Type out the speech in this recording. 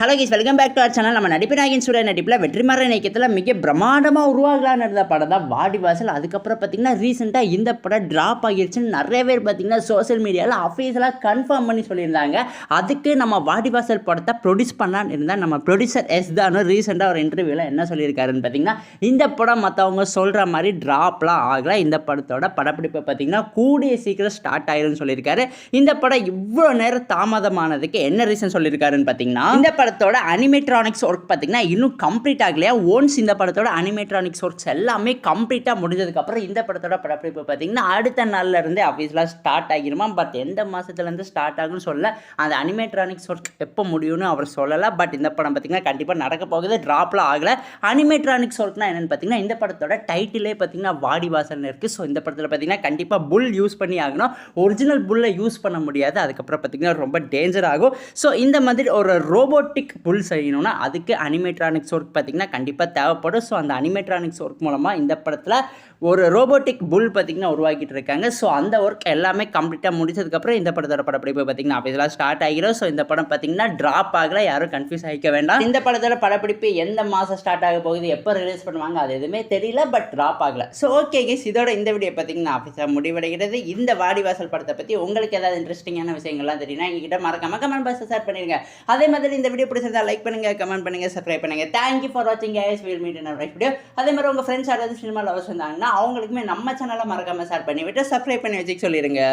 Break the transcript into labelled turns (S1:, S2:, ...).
S1: Hello guys welcome back to our channel நம்ம நடிப்பினாகின் சூரிய நடிப்பில் வெற்றிமாறன் இயக்கத்தில் மிக பிரம்மாண்டமாக உருவாகலான்னு இருந்த படம் தான் வாடிவாசல் அதுக்கப்புறம் பார்த்தீங்கன்னா ரீசெண்டாக இந்த படம் ட்ராப் ஆகிருச்சுன்னு நிறைய பேர் பார்த்தீங்கன்னா சோஷியல் மீடியாவில் அஃபீஷியலாக கன்ஃபார்ம் பண்ணி சொல்லியிருந்தாங்க. அதுக்கு நம்ம வாடி வாசல் படத்தை ப்ரொடியூஸ் பண்ணலான்னு இருந்தால் நம்ம ப்ரொடியூசர் எஸ் தானு ரீசெண்டாக ஒரு இன்டர்வியூவில் என்ன சொல்லியிருக்காருன்னு பார்த்தீங்கன்னா இந்த படம் மற்றவங்க சொல்கிற மாதிரி ட்ராப்லாம் ஆகலை. இந்த படத்தோட படப்பிடிப்பை பார்த்தீங்கன்னா கூடிய சீக்கிரம் ஸ்டார்ட் ஆயிரும்னு சொல்லியிருக்காரு. இந்த படம் இவ்வளோ நேரம் தாமதமானதுக்கு என்ன ரீசன் சொல்லியிருக்காருன்னு பார்த்தீங்கன்னா இந்த படத்தோட அனிமேட்ரானிக்ஸ் ஒர்க் பார்த்தீங்கன்னா இன்னும் கம்ப்ளீட் ஆகலையா? ஓன்ஸ் இந்த படத்தோட அனிமேட்ரானிக்ஸ் ஒர்க்ஸ் எல்லாமே கம்ப்ளீட்டாக முடிஞ்சதுக்கப்புறம் இந்த படத்தோட படப்பிடிப்பு பார்த்தீங்கன்னா அடுத்த நாள்லேருந்தே இருந்தே ஸ்டார்ட் ஆகிருமா? பட் எந்த மாதத்துலேருந்து ஸ்டார்ட் ஆகும்னு சொல்ல அந்த அனிமேட்ரானிக்ஸ் ஒர்க் எப்போ முடியும்னு அவர் சொல்லலை. பட் இந்த படம் பார்த்தீங்கன்னா கண்டிப்பாக நடக்க போகுது. ட்ராப்லாம் ஆகலை. அனிமேட்ரானிக்ஸ் ஒர்க்னா என்னென்னு பார்த்தீங்கன்னா இந்த படத்தோட டைட்டிலே பார்த்தீங்கன்னா வாடிவாசல்னு இருக்குது ஸோ இந்த படத்தில் பார்த்தீங்கன்னா கண்டிப்பாக புல் யூஸ் பண்ணி ஆகணும். ஒரிஜினல் புல்லை யூஸ் பண்ண முடியாது. அதுக்கப்புறம் பார்த்தீங்கன்னா ரொம்ப டேஞ்சர் ஆகும். ஸோ இந்த மாதிரி ஒரு ரோபோட்டிக் புல் செய்யணும்னா அதுக்கு அனிமேட்ரானிக்ஸ் ஒர்க் பார்த்தீங்கன்னா கண்டிப்பாக தேவைப்படும். ஸோ அந்த அனிமேட்ரானிக்ஸ் ஒர்க் மூலமாக இந்த படத்தில் ஒரு ரோபோட்டிக் புல் பார்த்தீங்கன்னா உருவாக்கிட்டு இருக்காங்க. ஸோ அந்த ஒர்க் எல்லாமே கம்ப்ளீட்டாக முடிச்சதுக்கப்புறம் இந்த படத்தோட படப்பிடிப்பு பார்த்தீங்கன்னா அப்போ ஸ்டார்ட் ஆகிடும் ஸோ இந்த படம் பார்த்தீங்கன்னா ட்ராப் ஆகல. யாரும் கன்ஃபியூஸ் ஆகிக்க வேண்டாம். இந்த படத்தோட படப்பிடிப்பு எந்த மாதம் ஸ்டார்ட் ஆக போகுது? எப்போ ரிலீஸ் பண்ணுவாங்க? அது எதுவுமே தெரியல பட் ட்ராப் ஆகல. ஸோ ஓகே கேஸ் இதோட இந்த வீடியோ பார்த்தீங்கன்னா ஆஃபீஸாக முடிவடைகிறது. இந்த வாடிவாசல் படத்தை பற்றி உங்களுக்கு ஏதாவது இன்ட்ரெஸ்டிங்கான விஷயங்கள்லாம் தெரியும்னா எங்ககிட்ட மறக்காம கமெண்ட் பாக்ஸ் ஷேர் பண்ணிடுங்க. அதே மாதிரி இந்த வீடியோ பிடிச்சிருந்தா லைக் பண்ணுங்கள் கமெண்ட் பண்ணுங்கள் சப்ஸ்கிரைப் பண்ணுங்க. தேங்க்யூ ஃபார் வாட்சிங் guys we'll meet in video அதே மாதிரி உங்கள் ஃப்ரெண்ட்ஸ் யாராவது சினிமா லவர்ஸ் வந்தாங்கன்னா அவங்களுக்குமே நம்ம சேனலை மறக்காமல் ஷேர் பண்ணி விட்டு சப்ஸ்கிரைப் பண்ணி வச்சுக்க சொல்லிடுங்க